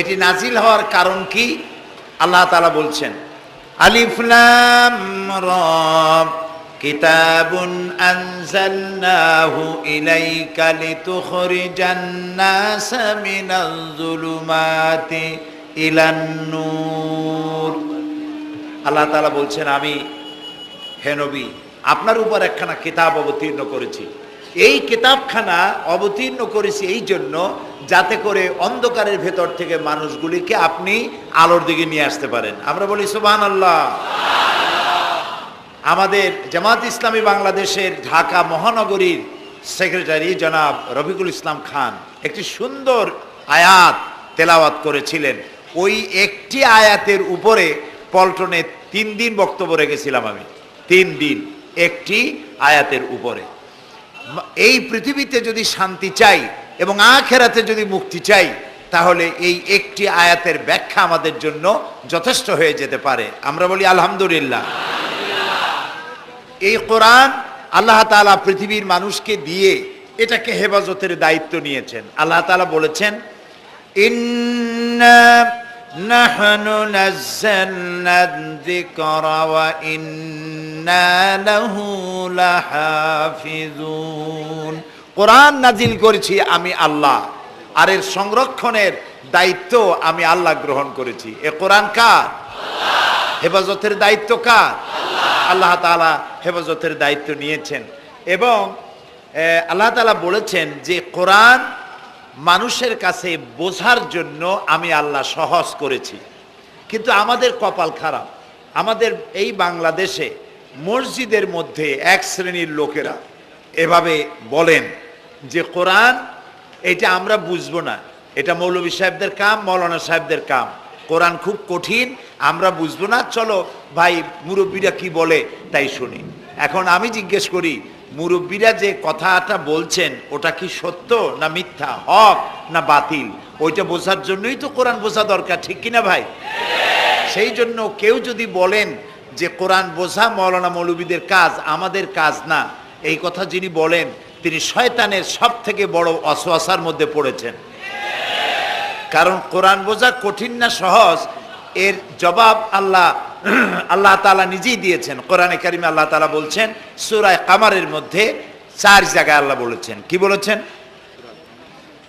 এটি নাজিল হওয়ার কারণ কি? আল্লাহ তাআলা বলছেন আলিফলাম কিতাবুন আল্লাহ বলছেন, আমি হে নবী, আপনার উপর একখানা কিতাব অবতীর্ণ করেছি। এই কিতাবখানা অবতীর্ণ করেছি এই জন্য যাতে করে অন্ধকারের ভেতর থেকে মানুষগুলিকে আপনি আলোর দিকে নিয়ে আসতে পারেন। আমরা বলি সুবাহ আল্লাহ আমাদের জামাত ইসলামী বাংলাদেশের ঢাকা মহানগরীর সেক্রেটারি জনাব রফিকুল ইসলাম খান একটি সুন্দর আয়াত তেলাওয়াত করেছিলেন। ওই একটি আয়াতের উপরে পল্টনে তিন দিন বক্তব্য রেখেছিলাম আমি। তিন দিন একটি আয়াতের উপরে। এই পৃথিবীতে যদি শান্তি চাই এবং আখেরাতে যদি মুক্তি চাই, তাহলে এই একটি আয়াতের ব্যাখ্যা আমাদের জন্য যথেষ্ট হয়ে যেতে পারে। আমরা বলি, আলহামদুলিল্লাহ। এই কোরআন আল্লাহ তাআলা পৃথিবীর মানুষকে দিয়ে এটাকে হেফাজতের দায়িত্ব নিয়েছেন। আল্লাহ তাআলা বলেছেন, ইন্না নাজ্জালনা যিকরা ওয়া ইন্না লাহু লাহাফিজুন। কোরআন নাজিল করেছি আমি আল্লাহ, আর এর সংরক্ষণের দায়িত্ব আমি আল্লাহ গ্রহণ করেছি। এ কোরআন কার? হেফাজতের দায়িত্ব কার? আল্লাহ। তাআলা হেফাজতের দায়িত্ব নিয়েছেন। এবং আল্লাহ তাআলা বলেছেন যে কোরআন মানুষের কাছে বোঝার জন্য আমি আল্লাহ সহজ করেছি। কিন্তু আমাদের কপাল খারাপ। আমাদের এই বাংলাদেশে মসজিদের মধ্যে এক শ্রেণির লোকেরা এভাবে বলেন যে, কোরআন, এটা আমরা বুঝব না। এটা মৌলবী সাহেবদের কাম, মৌলানা সাহেবদের কাম। কোরআন খুব কঠিন, আমরা বুঝব না। চলো ভাই, মুরব্বীরা কি বলে তাই শুনি। এখন আমি জিজ্ঞেস করি মুরব্বীরা যে কথাটা বলছেন, ওটা কি সত্য না মিথ্যা? হক না বাতিল? ওইটা বোঝার জন্যই তো কোরআন বোঝা দরকার, ঠিক কিনা ভাই? সেই জন্য কেউ যদি বলেন যে কোরআন বোঝা মৌলানা মৌলবীদের কাজ, আমাদের কাজ না, এই কথা যিনি বলেন, তিনি শয়তানের সব থেকে বড় অসওয়াসার মধ্যে পড়েছেন। কারণ কোরআন বোঝা কঠিন না সহজ, এর জবাব আল্লাহ আল্লাহ তাআলা নিজেই দিয়েছেন কোরআনে কারিমে আল্লাহ তাআলা বলছেন সূরায় কামারের মধ্যে চার জায়গায় আল্লাহ বলেছেন কি বলেছেন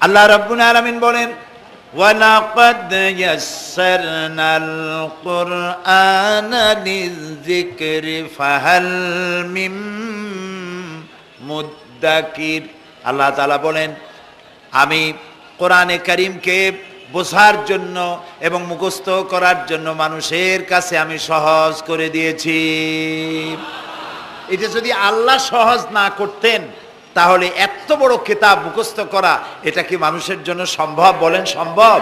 আল্লাহ রাব্বুল আলামিন বলেন وَلَقَدْ يَسَّرْنَا الْقُرْآنَ لِلذِّكْرِ فَهَلْ مِن মুদ্দাকির আল্লাহ তাআলা বলেন আমি কোরআনে কারিমকে বোঝার জন্য এবং মুখস্থ করার জন্য মানুষের কাছে আমি সহজ করে দিয়েছি। এটা যদি আল্লাহ সহজ না করতেন, তাহলে এত বড় কিতাব মুখস্থ করা, এটা কি মানুষের জন্য সম্ভব বলেন সম্ভব?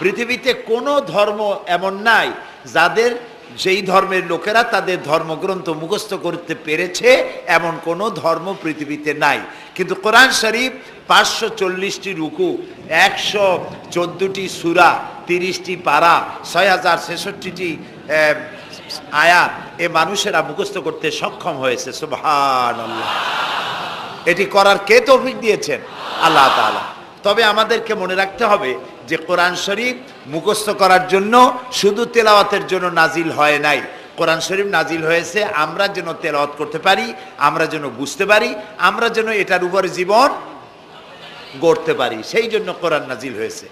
পৃথিবীতে কোনো ধর্ম এমন নাই, যাদের যেই ধর্মের লোকেরা তাদের ধর্মগ্রন্থ মুখস্থ করতে পেরেছে, এমন কোনো ধর্ম পৃথিবীতে নাই। কিন্তু কোরআন শরীফ পাঁচশো চল্লিশটি রুকু, একশো চোদ্দোটি সুরা, তিরিশটি পারা, ছয় হাজার ছেষট্টিটি আয়াত এ মানুষেরা মুখস্থ করতে সক্ষম হয়েছে। সুবহান এটি করার কে তৌফিক দিয়েছেন? আল্লাহ তাআলা। তবে আমাদেরকে মনে রাখতে হবে যে কোরআন শরীফ মুখস্থ করার জন্য শুধু তেলাওয়াতের জন্য নাজিল হয় নাই। কোরআন শরীফ নাজিল হয়েছে, আমরা যেন তেলাওয়াত করতে পারি, আমরা যেন বুঝতে পারি, আমরা যেন এটার উপরে জীবন গড়তে পারি। সেই জন্য কোরআন নাজিল হয়েছে।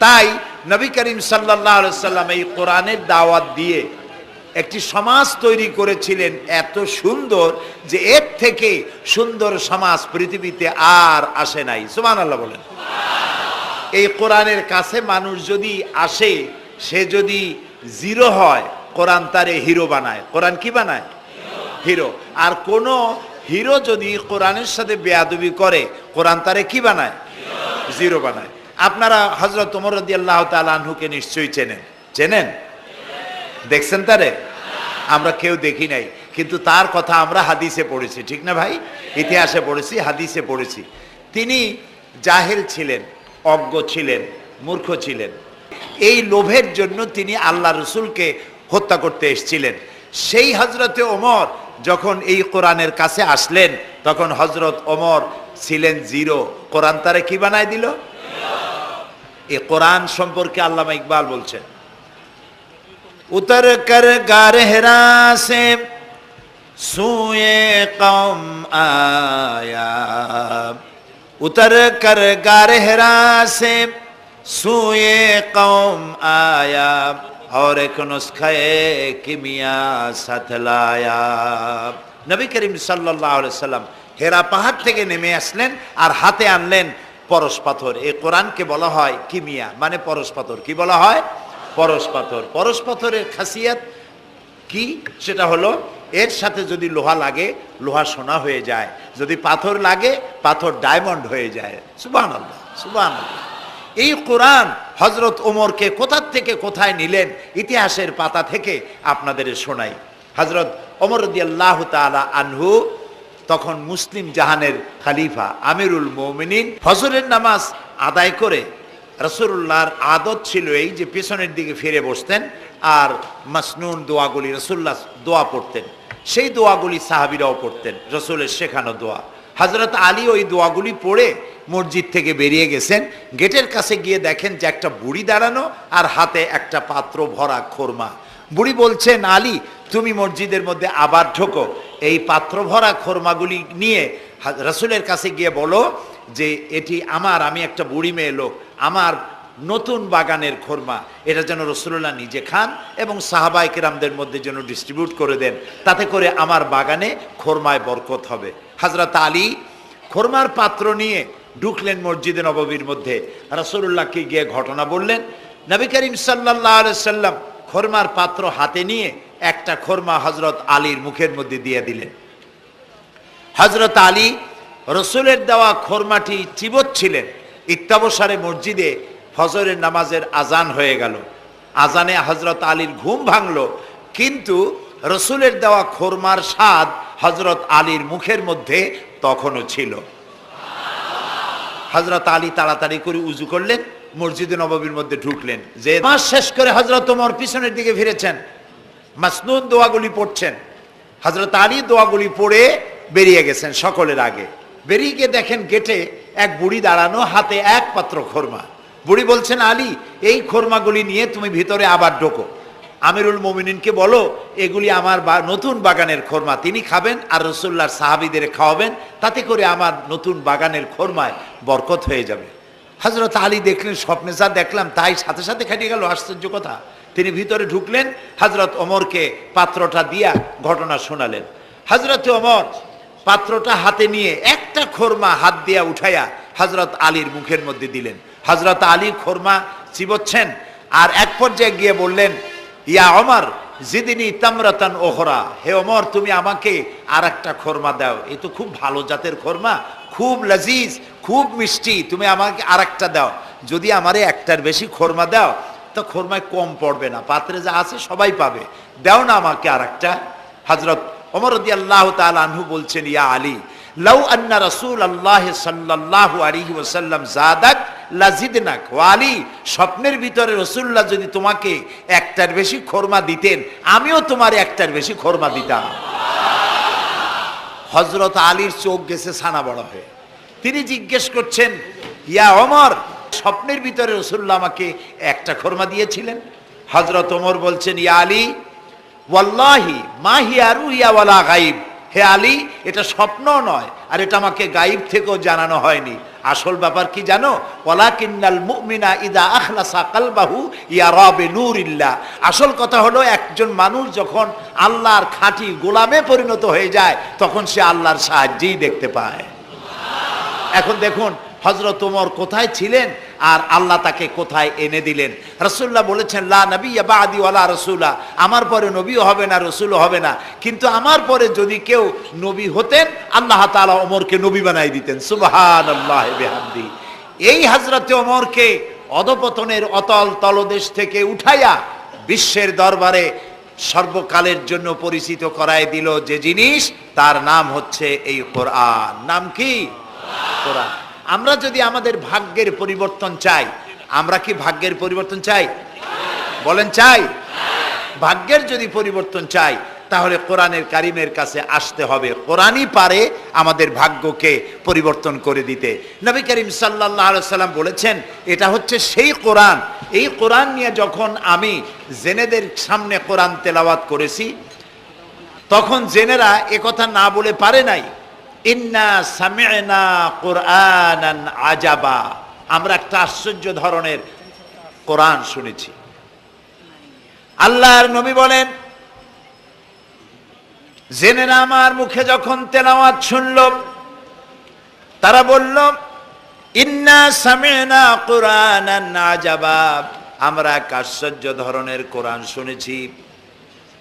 তাই নবী করিম সাল্লাহ সাল্লাম এই কোরআনের দাওয়াত দিয়ে একটি সমাজ তৈরি করেছিলেন এত সুন্দর যে এর থেকে সুন্দর সমাজ পৃথিবীতে আর আসে নাই। সুমান আল্লাহ বলেন। এই কোরআনের কাছে মানুষ যদি আসে, সে যদি জিরো হয়, কোরআন তারে হিরো বানায়। কোরআন কি বানায়? হিরো। আর কোন হিরো যদি কোরআনের সাথে বেয়াদবি করে, কোরআন তারে কি বানায়? জিরো বানায়। আপনারা হজরত ওমর রদি আল্লাহ তালহুকে নিশ্চয়ই চেনেন। চেনেন? দেখছেন তারে? আমরা কেউ দেখি নাই। কিন্তু তার কথা আমরা হাদিসে পড়েছি, ঠিক না ভাই? ইতিহাসে পড়েছি, হাদিসে পড়েছি। তিনি জাহেল ছিলেন। অজ্ঞ ছিলেন, মূর্খ ছিলেন। এই লোভের জন্য তিনি আল্লাহ রসুলকে হত্যা করতে এসেছিলেন। সেই হজরতে ওমর যখন এই কোরআনের কাছে আসলেন, তখন হজরত ওমর ছিলেন জিরো। কোরআন তারে কি বানায় দিল? এ কোরআন সম্পর্কে আল্লামা ইকবাল বলছেন, উতর কর গার হেরা সে সুয়ে কম আয়া। উতর কর গার হেরা সে সুয়ে কম আয়া और एक नुस्खे किमिया साथ लाया নবী করিম সাল্লাল্লাহু আলাইহি সাল্লাম হেরা পাহাড় থেকে নেমে আসলেন আর হাতে আনলেন পরশ পাথর এই কোরআনকে বলা হয় কিমিয়া মানে পরশ পাথর কি বলা হয় পরশ পাথর পরশ পাথরের খাসিয়াত কি সেটা হলো এর সাথে যদি লোহা লাগে, লোহা সোনা হয়ে যায়। যদি পাথর লাগে, পাথর ডায়মন্ড হয়ে যায়। সুবান সুবান এই কোরআন হজরত ওমরকে কোথার থেকে কোথায় নিলেন, ইতিহাসের পাতা থেকে আপনাদের শোনাই। হজরত ওমর আল্লাহ তালা আনহু, তখন মুসলিম জাহানের খালিফা, আমিরুল মৌমিনিন, ফজরের নামাজ আদায় করে রসুল্লাহর আদত ছিল এই যে পেছনের দিকে ফিরে বসতেন আর মাসনুন দোয়াগুলি রসুল্লাহ দোয়া পড়তেন। সেই দোয়াগুলি সাহাবিরাও পড়তেন, রসুলের শেখানো দোয়া। হজরত আলী ওই দোয়াগুলি পড়ে মসজিদ থেকে বেরিয়ে গেছেন, গেটের কাছে গিয়ে দেখেন যে একটা বুড়ি দাঁড়ানো আর হাতে একটা পাত্র ভরা খোরমা। বুড়ি বলছেন, আলী, তুমি মসজিদের মধ্যে আবার ঢোকো। এই পাত্র ভরা খোরমাগুলি নিয়ে রসুলের কাছে গিয়ে বলো যে, এটি আমার, আমি একটা বুড়ি মেয়ে লোক, আমার নতুন বাগানের খোরমা। এটা যেন রসুল্লাহ নিজে খান এবং সাহাবাই কেরামদের মধ্যে যেন ডিস্ট্রিবিউট করে দেন। তাতে করে আমার বাগানে খোরমায় বরকত হবে। হাজরত আলী খোরমার পাত্র নিয়ে ঢুকলেন মসজিদে নববীর মধ্যে। রসুল্লাহকে গিয়ে ঘটনা বললেন, নবী করিম সাল্লাহ সাল্লাম খোরমার পাত্র হাতে নিয়ে একটা খোরমা হজরত আলীর মুখের মধ্যে দিয়ে দিলেন। হজরত আলী রসুলের দেওয়া খোরমাটি চিবচ্ছিলেন। ইত্যাবসারে মসজিদে ফজরের নামাজের আজান হয়ে গেল। আজানে হজরত আলীর ঘুম ভাঙল, কিন্তু রসুলের দেওয়া খোরমার স্বাদ হজরত আলীর মুখের মধ্যে তখনও ছিল। হজরত আলী তাড়াতাড়ি করে উজু করলেন, মসজিদে নববীর মধ্যে ঢুকলেন। যে মাস শেষ করে হজরত ওমর পিছনের দিকে ফিরেছেন, মাসনুন দোয়াগুলি পড়ছেন। হজরত আলী দোয়াগুলি পড়ে বেরিয়ে গেছেন সকলের আগে। বেরিয়ে গিয়ে দেখেন গেটে এক বুড়ি দাঁড়ানো, হাতে এক পাত্র খোরমা। বুড়ি বলছেন, আলী, এই খোরমাগুলি নিয়ে তুমি ভিতরে আবার ঢোকো। আমিরুল মোমিনিনকে বলো, এগুলি আমার নতুন বাগানের খোরমা। তিনি খাবেন আর রসুল্লার সাহাবিদের খাওয়াবেন, তাতে করে আমার নতুন বাগানের খোরমায় বরকত হয়ে যাবে। হজরত আলী দেখলেন, স্বপ্নে যা দেখলাম, তাই সাথে সাথে খাটিয়ে গেল। আশ্চর্য কথা। তিনি ভিতরে ঢুকলেন হজরত ওমরকে পাত্রটা দিয়া ঘটনা শোনালেন। হজরত ওমর পাত্রটা হাতে নিয়ে একটা খোরমা হাত দিয়া উঠাইয়া হজরত আলীর মুখের মধ্যে দিলেন। হজরত আলী খোরমা চিবচ্ছেন। আর এক পর্যায়ে গিয়ে বললেন, ইয়া অমর জিদিনী তামরাতান ওহরা হে অমর তুমি আমাকে আর একটা খোরমা দাও। এ তো খুব ভালো জাতের খোরমা, খুব লজিজ, খুব মিষ্টি। তুমি আমাকে আর একটা দাও। যদি আমারে একটার বেশি খোরমা দাও, তো খোরমায় কম পড়বে না। পাত্রে যা আছে সবাই পাবে। দাও না আমাকে আর একটা হজরত রদি আল্লাহ আনহু বলছেন, ইয়া আলী, লাউ আন্না রসুল আল্লাহ সাল্লাল্লাহু আলাইহি ওয়াসাল্লাম জাদাক লাজিদনাক ও আলী স্বপ্নের ভিতরে রসুল্লাহ যদি তোমাকে একটার বেশি খোরমা দিতেন, আমিও তোমার একটার বেশি খোরমা দিতাম। হজরত আলীর চোখ গেছে ছানা বড় হয়ে। তিনি জিজ্ঞেস করছেন, ইয়া অমর স্বপ্নের ভিতরে রসুল্লাহ আমাকে একটা খোরমা দিয়েছিলেন? হজরত ওমর বলছেন, ইয়া আলী, ওয়াল্লাহি, মা হিয়ারু ইয়াওয়ালা গাইব হে আলী, এটা স্বপ্ন নয়, আর এটা আমাকে গাইব থেকেও জানানো হয়নি। আসল ব্যাপার কি জানো? ওয়ালাকিন্নাল মুমিনা ইদা আখলাসা কালবাহু ইয়া রবে নূরিল্লাহ। আসল কথা হলো, একজন মানুষ যখন আল্লাহর খাঁটি গোলামে পরিণত হয়ে যায়, তখন সে আল্লাহর সাহায্যেই দেখতে পায়। এখন দেখুন হজরত ওমর কোথায় ছিলেন? আর আল্লাহ তাকে কোথায় এনে দিলেন? রসুল্লাহ বলেছেন, লা নবী বাদি ওয়ালা রসুল্লাহ আমার পরে নবীও হবে না, রসুলও হবে না। কিন্তু আমার পরে যদি কেউ নবী হতেন, আল্লাহ তাআলা ওমরকে নবী বানাই দিতেন। সুবহান আল্লাহ বেহামদি। এই হজরতে ওমরকে অধপতনের অতল তলদেশ থেকে উঠাইয়া বিশ্বের দরবারে সর্বকালের জন্য পরিচিত করায় দিল যে জিনিস, তার নাম হচ্ছে এই কোরআন। নাম কি? কোরআন। আমরা যদি আমাদের ভাগ্যের পরিবর্তন চাই, আমরা কি ভাগ্যের পরিবর্তন চাই? বলেন চাই। ভাগ্যের যদি পরিবর্তন চাই, তাহলে কোরআনের কারিমের কাছে আসতে হবে। কোরআনই পারে আমাদের ভাগ্যকে পরিবর্তন করে দিতে। নবী করিম সাল্লাহ সাল্লাম বলেছেন, এটা হচ্ছে সেই কোরআন। এই কোরআন নিয়ে যখন আমি জেনেদের সামনে কোরআন তেলাওয়াত করেছি, তখন জেনেরা একথা না বলে পারে নাই। ইন্না সামি'না কোরআনান আজাবা। আমরা একটা আশ্চর্য ধরনের কোরআন শুনেছি। আল্লাহর নবী বলেন জেনেরা আমার মুখে যখন তেলাওয়াত শুনল, তারা বলল, ইন্না সামি'না কোরআনান আজাবা। আমরা এক আশ্চর্য ধরনের কোরআন শুনেছি।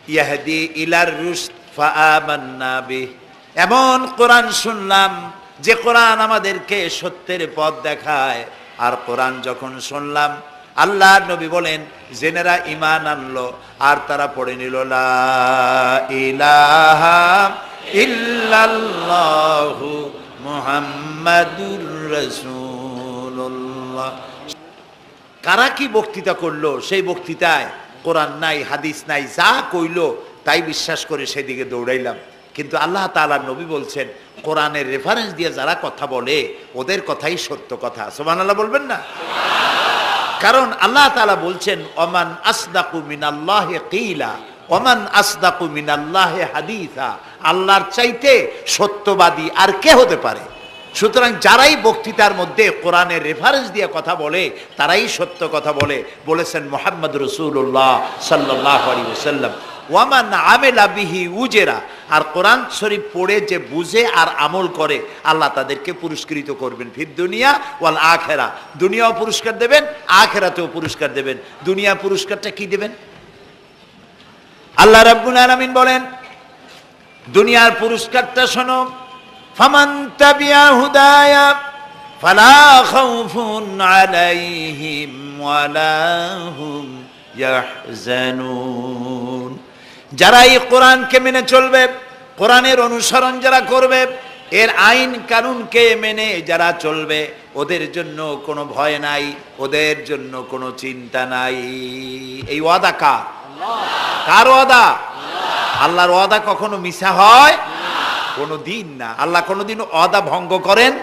ইয়াহদি ইলার রুশদ ফাআমান্না বিহ। এমন কোরআন শুনলাম যে কোরআন আমাদেরকে সত্যের পথ দেখায়। আর কোরআন যখন শুনলাম, আল্লাহ নবী বলেন, জেনেরা ইমান আনলো, আর তারা পড়ে নিল কারা কি বক্তৃতা করল? সেই বক্তৃতায় কোরআন নাই, হাদিস নাই, যা কইলো, তাই বিশ্বাস করে সেদিকে দৌড়াইলাম। কিন্তু আল্লাহ তাআলা নবী বলছেন, কোরআনের রেফারেন্স দিয়ে যারা কথা বলে, ওদের কথাই সত্য কথা। সোমান আল্লাহ বলবেন না? কারণ আল্লাহ তাআলা বলছেন, ওমান আসদাকু মিনাল্লাহ কিলা, ওমান আসদাকু মিনাল্লাহ হাদিসা। আল্লাহর চাইতে সত্যবাদী আর কে হতে পারে? সুতরাং যারাই বক্তৃতার মধ্যে কোরআনের রেফারেন্স দিয়ে কথা বলে, তারাই সত্য কথা বলে। বলেছেন মোহাম্মদ রসুল্লাহ সাল্লাহ আলী ওসাল্লাম ওয়ামান আমেলা বিহি উজেরা। আর কোরআন শরীফ পড়ে যে বুঝে আর আমল করে, আল্লাহ তাদেরকে পুরস্কৃত করবেন। ফির দুনিয়া ওয়াল আখেরা। দুনিয়াও পুরস্কার দেবেন, আখেরাতেও পুরস্কার দেবেন। দুনিয়া পুরস্কারটা কি দেবেন? আল্লাহ রাব্বুল আলামিন বলেন, দুনিয়ার পুরস্কারটা শোনো, ফামান তাবিয়া হুদায়া ফালা খাউফুন আলাইহিম ওয়ালা হুম ইয়াহজানুন। যারা এই কোরআনকে মেনে চলবে, কোরআনের অনুসরণ যারা করবে, এর আইন কানুনকে মেনে যারা চলবে, ওদের জন্য কোনো ভয় নাই, ওদের জন্য কোনো চিন্তা নাই। এই ওয়াদা কার? কার ওয়াদা? আল্লাহর ওয়াদা কখনো মিশা হয়? কোনো দিন না। আল্লাহ কোনোদিন অদা ভঙ্গ করেন?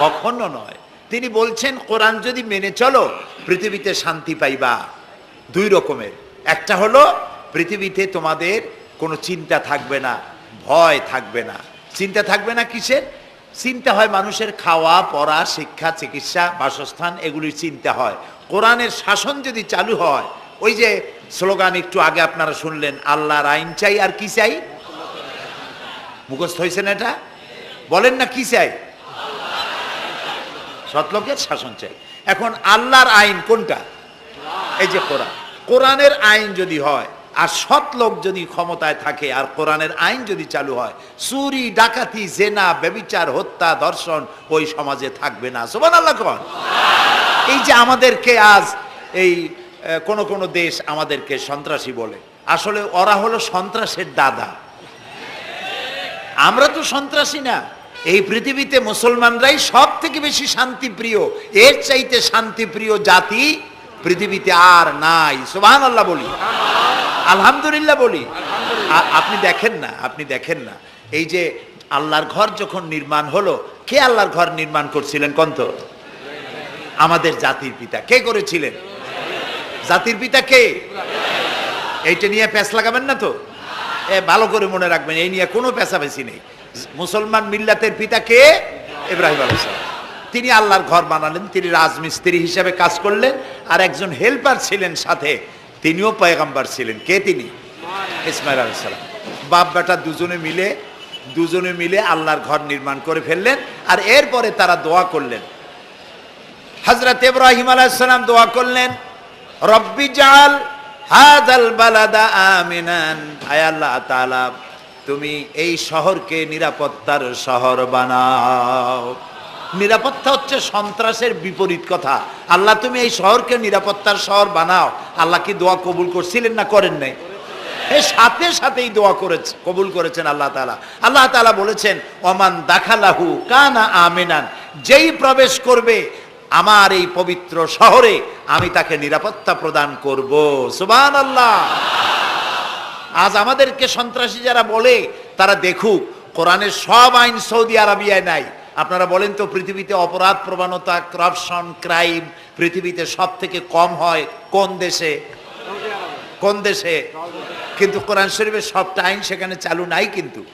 কখনো নয়। তিনি বলছেন, কোরআন যদি মেনে চলো, পৃথিবীতে শান্তি পাইবা। দুই রকমের। একটা হলো পৃথিবীতে তোমাদের কোনো চিন্তা থাকবে না, ভয় থাকবে না। চিন্তা থাকবে না কিসের? চিন্তা হয় মানুষের খাওয়া, পড়া, শিক্ষা, চিকিৎসা, বাসস্থান, এগুলির চিন্তা হয়। কোরআনের শাসন যদি চালু হয়, ওই যে স্লোগান একটু আগে আপনারা শুনলেন, আল্লাহর আইন চাই আর কি চাই? মুখস্থ হয়েছে না এটা? বলেন না কি চাই? সৎলোকের শাসন চাই। এখন আল্লাহর আইন কোনটা? এই যে কোরআন। কোরআনের আইন যদি হয় আর সৎ লোক যদি ক্ষমতায় থাকে, আর কোরআনের আইন যদি চালু হয়, চুরি, ডাকাতি, জেনা, ব্যবিচার, হত্যা ধর্ষণ ওই সমাজে থাকবে না। সোমান আল্লাহ কন। এই যে আমাদেরকে আজ এই কোন কোন দেশ আমাদেরকে সন্ত্রাসী বলে। আসলে ওরা হলো সন্ত্রাসের দাদা। আমরা তো সন্ত্রাসী না। এই পৃথিবীতে মুসলমানরাই সব থেকে বেশি শান্তিপ্রিয়, এর চাইতে শান্তিপ্রিয় জাতি পৃথিবীতে আর নাই। সুবাহান আল্লাহ বলি। আলহামদুলিল্লাহ বলি। আপনি দেখেন না, আপনি দেখেন না। এই যে আল্লাহর ঘর যখন নির্মাণ হলো, কে আল্লাহর ঘর নির্মাণ করছিলেন কন্ত? আমাদের জাতির পিতা। কে করেছিলেন? জাতির পিতা কে? এইটা নিয়ে প্যাঁচ লাগাবেন না তো? এ, ভালো করে মনে রাখবেন, এই নিয়ে কোনো পেশাপেশি নেই। মুসলমান মিল্লাতের পিতা কে? ইব্রাহিম তিনি আল্লাহর ঘর বানালেন, তিনি রাজমিস্ত্রি হিসেবে কাজ করলেন, আর একজন হেল্পার ছিলেন সাথে। তিনিও পয়গাম্বার ছিলেন। কে তিনি? ইসমাইল আলাইসালাম বাপ বেটা দুজনে মিলে দুজনে মিলে আল্লাহর ঘর নির্মাণ করে ফেললেন আর এরপরে তারা দোয়া করলেন। হজরত ইব্রাহিম আলাইসালাম দোয়া করলেন, রব্বি জাল হাদাল বালাদা আমিনান। আয় আল্লাহ তাআলা, তুমি এই শহরকে নিরাপত্তার শহর বানাও। নিরাপত্তা হচ্ছে সন্ত্রাসের বিপরীত কথা। আল্লাহ, তুমি এই শহরকে নিরাপত্তার শহর বানাও। আল্লাহ কি দোয়া কবুল করছিলেন না করেন নাই? সাথে সাথেই দোয়া করেছে, কবুল করেছেন আল্লাহ তালা আল্লাহ তালা বলেছেন, ওমান দাখালাহু কানা আমিনান যেই প্রবেশ করবে আমার এই পবিত্র শহরে, আমি তাকে নিরাপত্তা প্রদান করব। সুবান আল্লাহ আজ আমাদেরকে সন্ত্রাসী যারা বলে, তারা দেখুক, কোরআনের সব আইন সৌদি আরবিয়ায় নাই। আপনারা বলেন তো, পৃথিবীতে অপরাধ, প্রবণতা করাপশন ক্রাইম পৃথিবীতে সব থেকে কম হয় কোন দেশে? কোন দেশে? কিন্তু কোরআন শরীফের সবটা আইন সেখানে চালু নাই কিন্তু।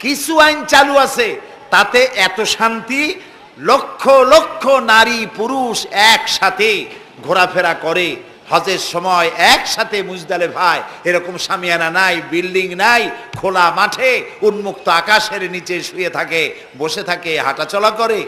কিছু আইন চালু আছে, তাতে এত শান্তি, লক্ষ লক্ষ নারী, পুরুষ একসাথে ঘোরাফেরা করে। হজের সময় একসাথে মুজদালে ভাই, এরকম সামিয়ানা নাই, বিল্ডিং নাই, খোলা মাঠে, উন্মুক্ত আকাশের নিচে শুয়ে থাকে, বসে থাকে, হাঁটাচলা করে